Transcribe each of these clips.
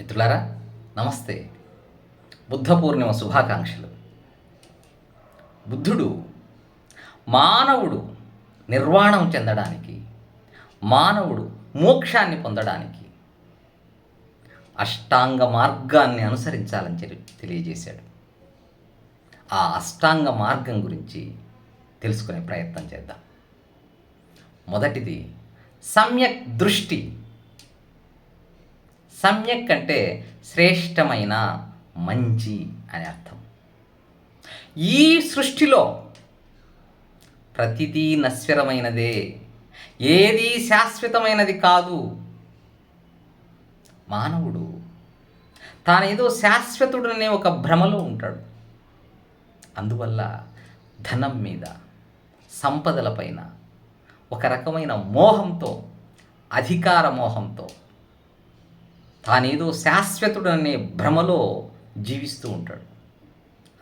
మిత్రులారా నమస్తే. బుద్ధ పూర్ణిమ శుభాకాంక్షలు. బుద్ధుడు మానవుడు నిర్వాణం చెందడానికి మానవుడు మోక్షాన్ని పొందడానికి అష్టాంగ మార్గాన్ని అనుసరించాలని తెలి- తెలియజేశాడు. ఆ అష్టాంగ మార్గం గురించి తెలుసుకునే ప్రయత్నం చేద్దాం. మొదటిది సమ్యక్ దృష్టి. సమ్యక్ అంటే శ్రేష్టమైన మంచి అని అర్థం. ఈ సృష్టిలో ప్రతిదీ నశ్వరమైనదే ఏది శాశ్వతమైనది కాదు. మానవుడు తానేదో శాశ్వతుడనే ఒక భ్రమలో ఉంటాడు. అందువల్ల ధనం మీద సంపదలపైన ఒక రకమైన మోహంతో అధికార మోహంతో తానేదో శాశ్వతుడనే భ్రమలో జీవిస్తూ ఉంటాడు.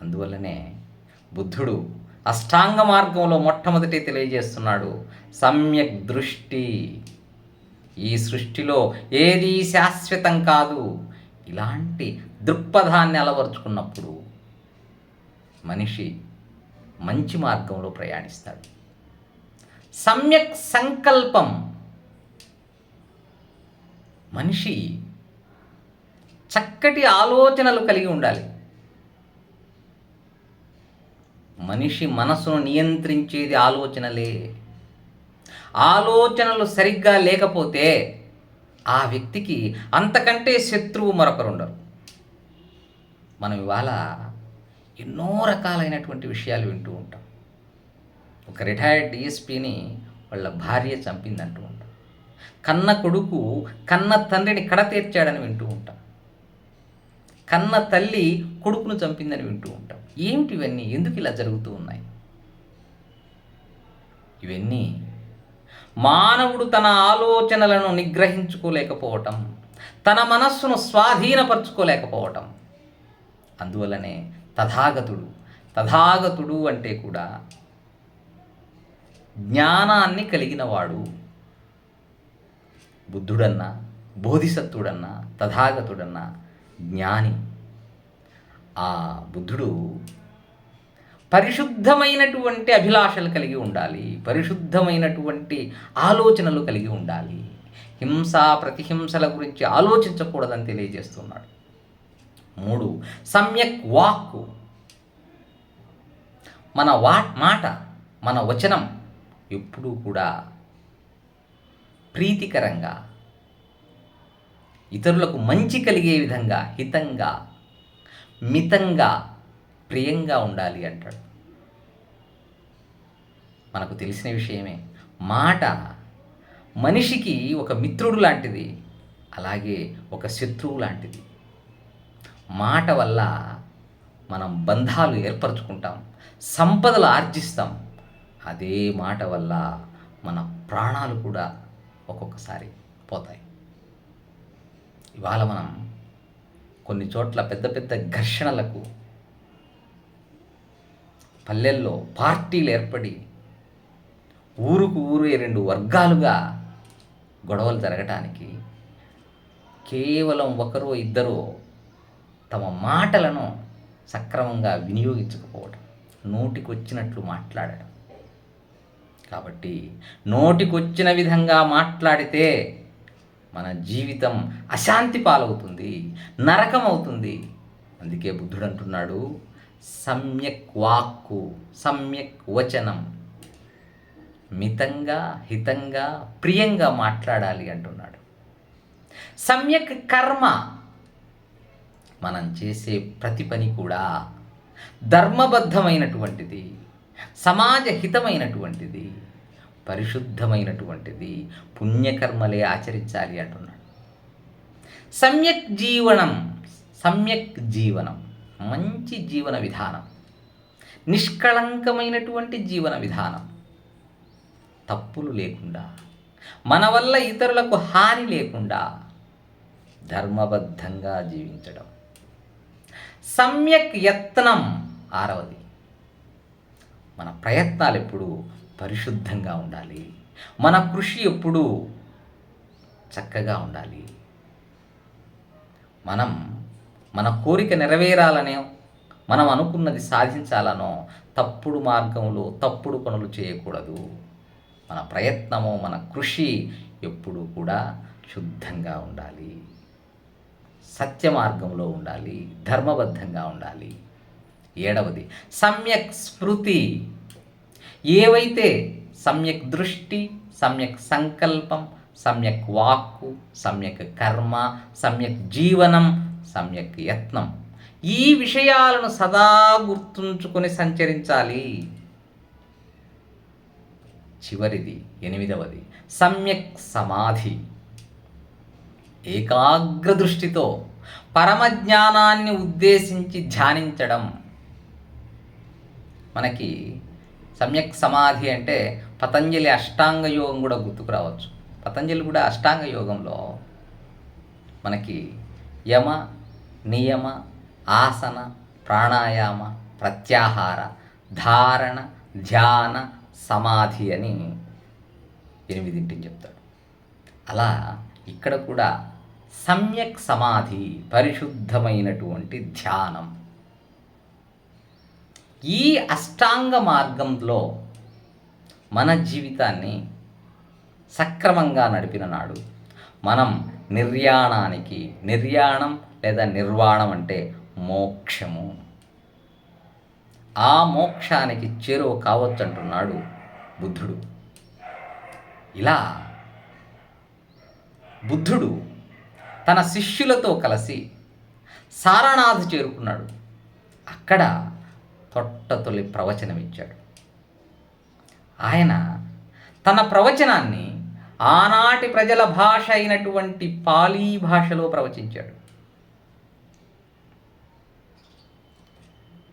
అందువల్లనే బుద్ధుడు అష్టాంగ మార్గంలో మొట్టమొదటి తెలియజేస్తున్నాడు సమ్యక్ దృష్టి. ఈ సృష్టిలో ఏదీ శాశ్వతం కాదు. ఇలాంటి దృక్పథాన్ని అలవరుచుకున్నప్పుడు మనిషి మంచి మార్గంలో ప్రయాణిస్తాడు. సమ్యక్ సంకల్పం మనిషి చక్కటి ఆలోచనలు కలిగి ఉండాలి. మనిషి మనసును నియంత్రించేది ఆలోచనలే. ఆలోచనలు సరిగ్గా లేకపోతే ఆ వ్యక్తికి అంతకంటే శత్రువు మరొకరు ఉండరు మనం ఇవాళ ఎన్నో రకాలైనటువంటి విషయాలు వింటూ ఉంటాం. ఒక రిటైర్డ్ డిఎస్పీని వాళ్ళ భార్య చంపిందంటూ ఉంటాం. కన్న కొడుకు కన్న తండ్రిని కడతీర్చాడని వింటూ ఉంటాం. కన్న తల్లి కొడుకును చంపిందని వింటూ ఉంటాం. ఏమిటి ఇవన్నీ? ఎందుకు ఇలా జరుగుతూ ఉన్నాయి? ఇవన్నీ మానవుడు తన ఆలోచనలను నిగ్రహించుకోలేకపోవటం తన మనస్సును స్వాధీనపరచుకోలేకపోవటం. అందువలనే తథాగతుడు తథాగతుడు అంటే కూడా జ్ఞానాన్ని కలిగినవాడు బుద్ధుడన్నా బోధిసత్తుడన్నా తథాగతుడన్నా జ్ఞాని ఆ బుద్ధుడు పరిశుద్ధమైనటువంటి అభిలాషలు కలిగి ఉండాలి పరిశుద్ధమైనటువంటి ఆలోచనలు కలిగి ఉండాలి. హింస ప్రతిహింసల గురించి ఆలోచించకూడదని తెలియజేస్తున్నాడు. మూడు సమ్యక్ వాక్కు. మన వా మాట మన వచనం ఎప్పుడూ కూడా ప్రీతికరంగా ఇతరులకు మంచి కలిగే విధంగా హితంగా మితంగా ప్రియంగా ఉండాలి అంటాడు. మనకు తెలిసిన విషయమే. మాట మనిషికి ఒక మిత్రుడు లాంటిది అలాగే ఒక శత్రువు లాంటిది. మాట వల్ల మనం బంధాలు ఏర్పరచుకుంటాం సంపదలు ఆర్జిస్తాం. అదే మాట వల్ల మన ప్రాణాలు కూడా ఒక్కొక్కసారి పోతాయి. ఇవాళ మనం కొన్ని చోట్ల పెద్ద పెద్ద ఘర్షణలకు పల్లెల్లో పార్టీలు ఏర్పడి ఊరుకు ఊరే రెండు వర్గాలుగా గొడవలు జరగటానికి కేవలం ఒకరో ఇద్దరో తమ మాటలను సక్రమంగా వినియోగించకపోవడం నోటికొచ్చినట్లు మాట్లాడడం కాబట్టి నోటికొచ్చిన విధంగా మాట్లాడితే మన జీవితం అశాంతి పాలవుతుంది నరకం అవుతుంది అందుకే బుద్ధుడు అంటున్నాడు సమ్యక్ వాక్కు సమ్యక్ వచనం. మితంగా హితంగా ప్రియంగా మాట్లాడాలి అంటున్నాడు. సమ్యక్ కర్మ. మనం చేసే ప్రతి పని కూడా ధర్మబద్ధమైనటువంటిది సమాజ హితమైనటువంటిది పరిశుద్ధమైనటువంటిది పుణ్యకర్మలే ఆచరించాలి అంటున్నాడు. సమ్యక్ జీవనం సమ్యక్ జీవనం మంచి జీవన విధానం నిష్కళంకమైనటువంటి జీవన విధానం తప్పులు లేకుండా మన వల్ల ఇతరులకు హాని లేకుండా ధర్మబద్ధంగా జీవించడం. సమ్యక్ యత్నం ఆరవది మన ప్రయత్నాలు ఎప్పుడు పరిశుద్ధంగా ఉండాలి. మన కృషి ఎప్పుడూ చక్కగా ఉండాలి. మనం మన కోరిక నెరవేరాలనే మనం అనుకున్నది సాధించాలనో తప్పుడు మార్గంలో తప్పుడు పనులు చేయకూడదు. మన ప్రయత్నము మన కృషి ఎప్పుడూ కూడా శుద్ధంగా ఉండాలి. సత్య మార్గంలో ఉండాలి. ధర్మబద్ధంగా ఉండాలి. ఏడవది సమ్యక్ స్మృతి ఏవైతే సమ్యక్ దృష్టి సమ్యక్ సంకల్పం సమ్యక్ వాక్కు సమ్యక్ కర్మ సమ్యక్ జీవనం సమ్యక్ యత్నం ఈ విషయాలను సదా గుర్తుంచుకొని సంచరించాలి. చివరిది ఎనిమిదవది సమ్యక్ సమాధి. ఏకాగ్ర దృష్టితో పరమజ్ఞానాన్ని ఉద్దేశించి ధ్యానించడం. మనకి సమ్యక్ సమాధి అంటే పతంజలి అష్టాంగ యోగం కూడా గుర్తుకు రావచ్చు. పతంజలి కూడా అష్టాంగ యోగంలో మనకి యమ నియమ ఆసన ప్రాణాయామ ప్రత్యాహార ధారణ ధ్యాన సమాధి అని ఎనిమిదింటిని చెప్తాడు. అలా ఇక్కడ కూడా సమ్యక్ సమాధి పరిశుద్ధమైనటువంటి ధ్యానం. ఈ అష్టాంగ మార్గంలో మన జీవితాన్ని సక్రమంగా నడిపిన నాడు మనం నిర్యాణానికి నిర్యాణం లేదా నిర్వాణం అంటే మోక్షము. ఆ మోక్షానికి చేరువ కావచ్చు అంటున్నాడు బుద్ధుడు. ఇలా బుద్ధుడు తన శిష్యులతో కలిసి సారనాథ్ చేరుకున్నాడు. అక్కడ తొట్టతొలి తొలి ప్రవచనమిచ్చాడు. ఆయన తన ప్రవచనాన్ని ఆనాటి ప్రజల భాష అయినటువంటి పాలీ భాషలో ప్రవచించాడు.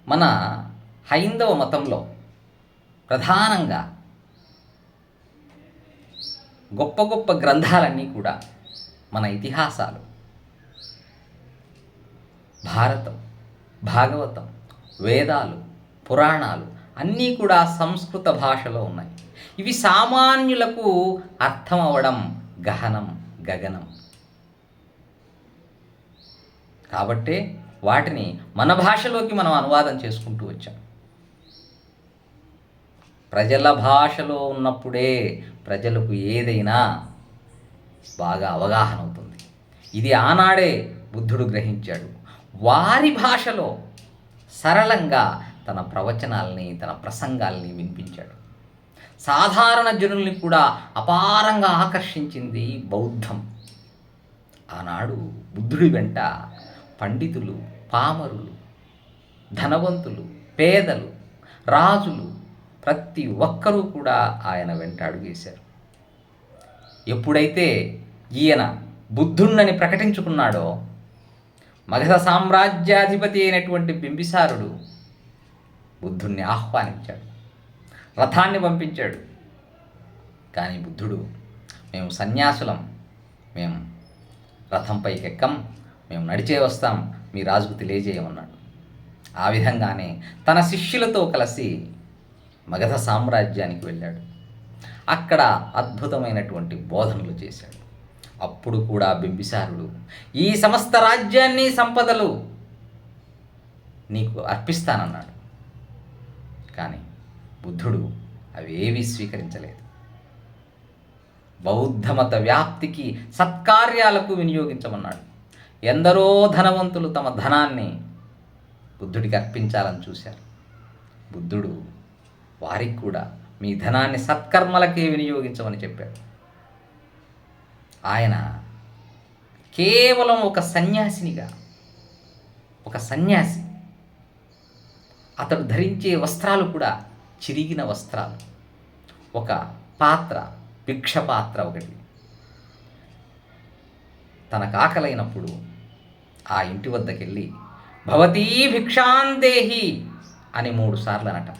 మన హైందవ మతంలో ప్రధానంగా గొప్ప గొప్ప గ్రంథాలన్నీ కూడా మన ఇతిహాసాలు. భారతం భాగవతం వేదాలు పురాణాలు అన్నీ కూడా సంస్కృత భాషలో ఉన్నాయి. ఇవి సామాన్యులకు అర్థం అవడం గహనం గగనం. కాబట్టే వాటిని మన భాషలోకి మనం అనువాదం చేసుకుంటూ వచ్చాం. ప్రజల భాషలో ఉన్నప్పుడే ప్రజలకు ఏదైనా బాగా అవగాహన అవుతుంది ఇది ఆనాడే బుద్ధుడు గ్రహించాడు. వారి భాషలో సరళంగా తన ప్రవచనాల్ని తన ప్రసంగాల్ని వినిపించాడు. సాధారణ జనుల్ని కూడా అపారంగా ఆకర్షించింది బౌద్ధం. ఆనాడు బుద్ధుడి వెంట పండితులు పామరులు ధనవంతులు పేదలు రాజులు ప్రతి ఒక్కరూ కూడా ఆయన వెంట అడుగేశారు. ఎప్పుడైతే ఈయన బుద్ధుణ్ణని ప్రకటించుకున్నాడో మగధ సామ్రాజ్యాధిపతి అయినటువంటి బింబిసారుడు బుద్ధుణ్ణి ఆహ్వానించాడు. రథాన్ని పంపించాడు. కానీ బుద్ధుడు మేము సన్యాసులం మేము రథంపైకి ఎక్కం మేము నడిచే వస్తాం మీ రాజుకు తెలియజేయమన్నాడు. ఆ విధంగానే తన శిష్యులతో కలిసి మగధ సామ్రాజ్యానికి వెళ్ళాడు. అక్కడ అద్భుతమైనటువంటి బోధనలు చేశాడు. అప్పుడు కూడా బింబిసారుడు ఈ సమస్త రాజ్యాన్ని సంపదలు నీకు అర్పిస్తానన్నాడు. కానీ బుద్ధుడు అవేవీ స్వీకరించలేదు. బౌద్ధమత వ్యాప్తికి సత్కార్యాలకు వినియోగించమన్నాడు. ఎందరో ధనవంతులు తమ ధనాన్ని బుద్ధుడికి అర్పించాలని చూశారు. బుద్ధుడు వారికి కూడా మీ ధనాన్ని సత్కర్మలకే వినియోగించమని చెప్పాడు. ఆయన కేవలం ఒక సన్యాసినిగా ఒక సన్యాసి. అతడు ధరించే వస్త్రాలు కూడా చిరిగిన వస్త్రాలు. ఒక పాత్ర భిక్ష పాత్ర ఒకటి. తనకు ఆకలైనప్పుడు ఆ ఇంటి వద్దకెళ్ళి భవతీ భిక్షాందేహి అని మూడు సార్లు అనట.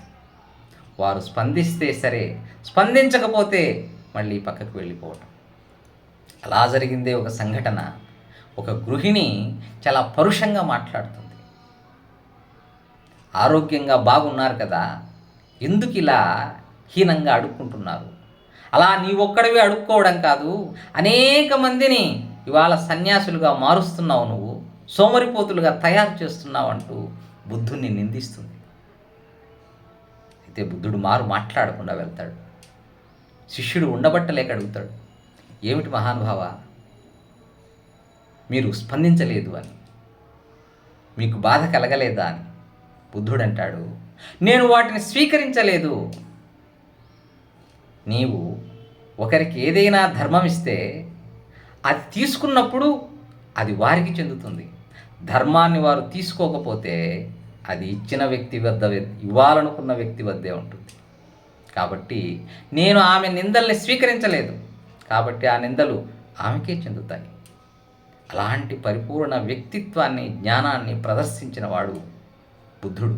వారు స్పందిస్తే సరే స్పందించకపోతే మళ్ళీ పక్కకు వెళ్ళిపోవటం. అలా జరిగిందే ఒక సంఘటన. ఒక గృహిణి చాలా పరుషంగా మాట్లాడుతుంది. ఆరోగ్యంగా బాగున్నారు కదా ఎందుకు ఇలా హీనంగా అడుక్కుంటున్నారు? అలా నీ ఒక్కడివి అడుక్కోవడం కాదు అనేక మందిని ఇవాళ సన్యాసులుగా మారుస్తున్నావు నువ్వు సోమరిపోతులుగా తయారు చేస్తున్నావు అంటూ బుద్ధుణ్ణి నిందిస్తుంది. అయితే బుద్ధుడు మారు మాట్లాడకుండా వెళ్తాడు. శిష్యుడు ఉండబట్టలేక అడుగుతాడు. ఏమిటి మహానుభావ? మీరు స్పందించలేదు అని. మీకు బాధ కలగలేదా అని బుద్ధుడు అంటాడు నేను వాటిని స్వీకరించలేదు. నీవు ఒకరికి ఏదైనా ధర్మం ఇస్తే అది తీసుకున్నప్పుడు అది వారికి చెందుతుంది. ధర్మాన్ని వారు తీసుకోకపోతే అది ఇచ్చిన వ్యక్తి వద్ద ఇవ్వాలనుకున్న వ్యక్తి వద్దే ఉంటుంది. కాబట్టి నేను ఆమె నిందల్ని స్వీకరించలేదు. కాబట్టి ఆ నిందలు ఆమెకే చెందుతాయి. అలాంటి పరిపూర్ణ వ్యక్తిత్వాన్ని జ్ఞానాన్ని ప్రదర్శించిన వాడు బుద్ధుడు.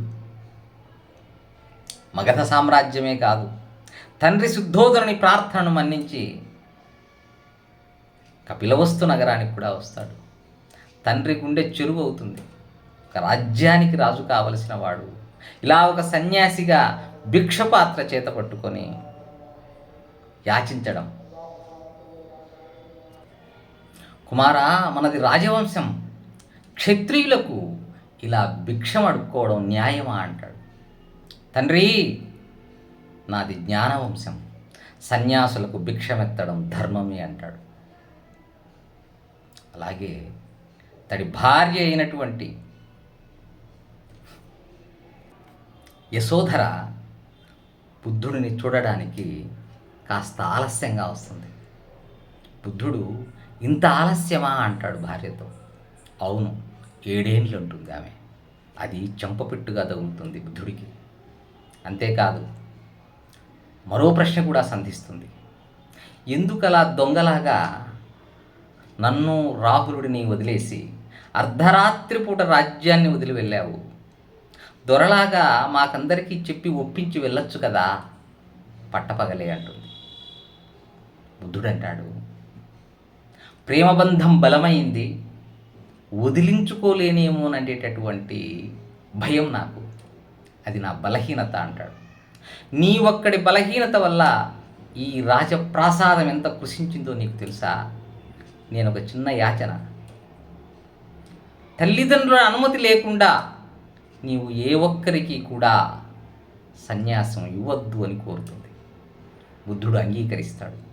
మగధ సామ్రాజ్యమే కాదు తండ్రి శుద్ధోదరుని ప్రార్థనను మన్నించి కపిలవస్తు నగరానికి కూడా వస్తాడు. తండ్రి గుండె చెరువు అవుతుంది. ఒక రాజ్యానికి రాజు కావలసిన వాడు ఇలా ఒక సన్యాసిగా భిక్షపాత్ర చేత పట్టుకొని యాచించడం కుమారా మనది రాజవంశం. క్షత్రియులకు ఇలా భిక్షం అడుక్కోవడం న్యాయమా అంటాడు. తండ్రి నాది జ్ఞానవంశం. సన్యాసులకు భిక్షమెత్తడం ధర్మమే అంటాడు. అలాగే తడి భార్య అయినటువంటి యశోధర బుద్ధుడిని చూడడానికి కాస్త ఆలస్యంగా వస్తుంది. బుద్ధుడు ఇంత ఆలస్యమా అంటాడు భార్యతో. అవును ఏడేండ్లు ఉంటుంది ఆమె. అది చెంపపెట్టుగా తగులుతుంది బుద్ధుడికి అంతేకాదు మరో ప్రశ్న కూడా సంధిస్తుంది. ఎందుకలా దొంగలాగా నన్ను రాహులుడిని వదిలేసి అర్ధరాత్రి పూట రాజ్యాన్ని వదిలి వెళ్ళావు? దొరలాగా మాకందరికీ చెప్పి ఒప్పించి వెళ్ళొచ్చు కదా? పట్టపగలే అంటుంది. బుద్ధుడు అంటాడు ప్రేమబంధం బలమైంది వదిలించుకోలేనేమోననేటటువంటి భయం నాకు. అది నా బలహీనత అంటాడు. నీ ఒక్కడి బలహీనత వల్ల ఈ రాజప్రాసాదం ఎంత కృషించిందో నీకు తెలుసా? నేను ఒక చిన్న యాచన. తల్లిదండ్రుల అనుమతి లేకుండా నీవు ఏ ఒక్కరికి కూడా సన్యాసం ఇవ్వద్దు అని కోరుతుంది. బుద్ధుడు అంగీకరిస్తాడు.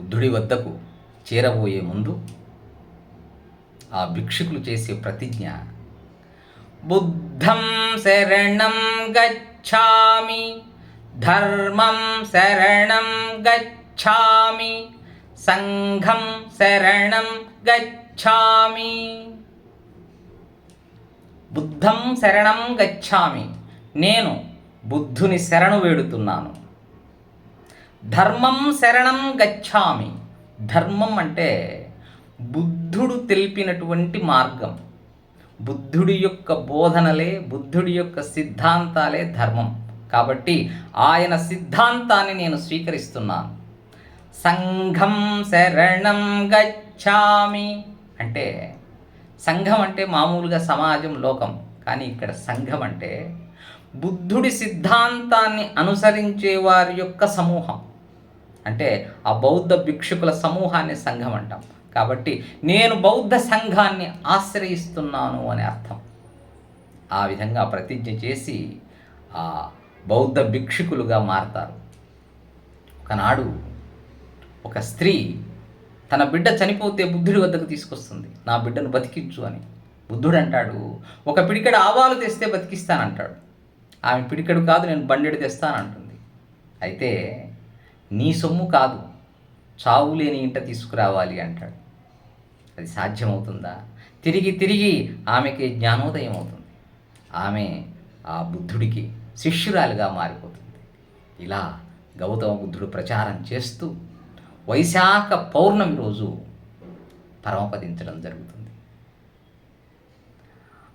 బుద్ధుడి వద్దకు చేరబోయే ముందు ఆ భిక్షుకులు చేసే ప్రతిజ్ఞ బుద్ధం శరణం గచ్ఛామి ధర్మం శరణం గచ్ఛామి సంఘం శరణం గచ్ఛామి బుద్ధం శరణం గచ్చామి నేను బుద్ధుని శరణు వేడుతున్నాను. ధర్మం శరణం గచ్ఛామి ధర్మం అంటే బుద్ధుడు తెలిపినటువంటి మార్గం. బుద్ధుడి యొక్క బోధనలే బుద్ధుడి యొక్క సిద్ధాంతాలే ధర్మం. కాబట్టి ఆయన సిద్ధాంతాన్ని నేను స్వీకరిస్తున్నాను. సంఘం శరణం గచ్చామి అంటే సంఘం అంటే మామూలుగా సమాజం లోకం. కానీ ఇక్కడ సంఘం అంటే బుద్ధుడి సిద్ధాంతాన్ని అనుసరించే వారి యొక్క సమూహం. అంటే ఆ బౌద్ధ భిక్షుకుల సమూహాన్ని సంఘం అంటాం. కాబట్టి నేను బౌద్ధ సంఘాన్ని ఆశ్రయిస్తున్నాను అనే అర్థం. ఆ విధంగా ప్రతిజ్ఞ చేసి ఆ బౌద్ధ భిక్షుకులుగా మారతారు. ఒకనాడు ఒక స్త్రీ తన బిడ్డ చనిపోతే బుద్ధుడి వద్దకు తీసుకొస్తుంది. నా బిడ్డను బతికించు అని. బుద్ధుడు అంటాడు ఒక పిడికెడు ఆవాలు తెస్తే బతికిస్తానంటాడు. ఆమె పిడికెడు కాదు నేను బండెడు తెస్తానంటుంది. అయితే నీ సొమ్ము కాదు. చావు లేని ఇంట తీసుకురావాలి అంటాడు. అది సాధ్యమవుతుందా? తిరిగి తిరిగి ఆమెకి జ్ఞానోదయం అవుతుంది. ఆమె ఆ బుద్ధుడికి శిష్యురాలుగా మారిపోతుంది. ఇలా గౌతమ బుద్ధుడు ప్రచారం చేస్తూ వైశాఖ పౌర్ణమి రోజు పరమపదించడం జరుగుతుంది.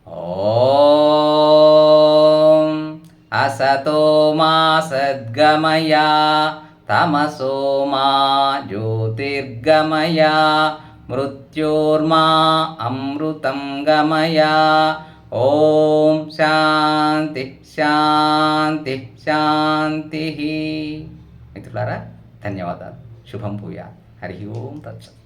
ఓం అసతో మా సద్గమయా తమసో మా జ్యోతిర్గమయా మృత్యోర్మా అమృతం గమయా ఓం శాంతి శాంతి శాంతి మిత్రులారా ధన్యవాదాలు శుభం భూయా హరి ఓం తత్సత్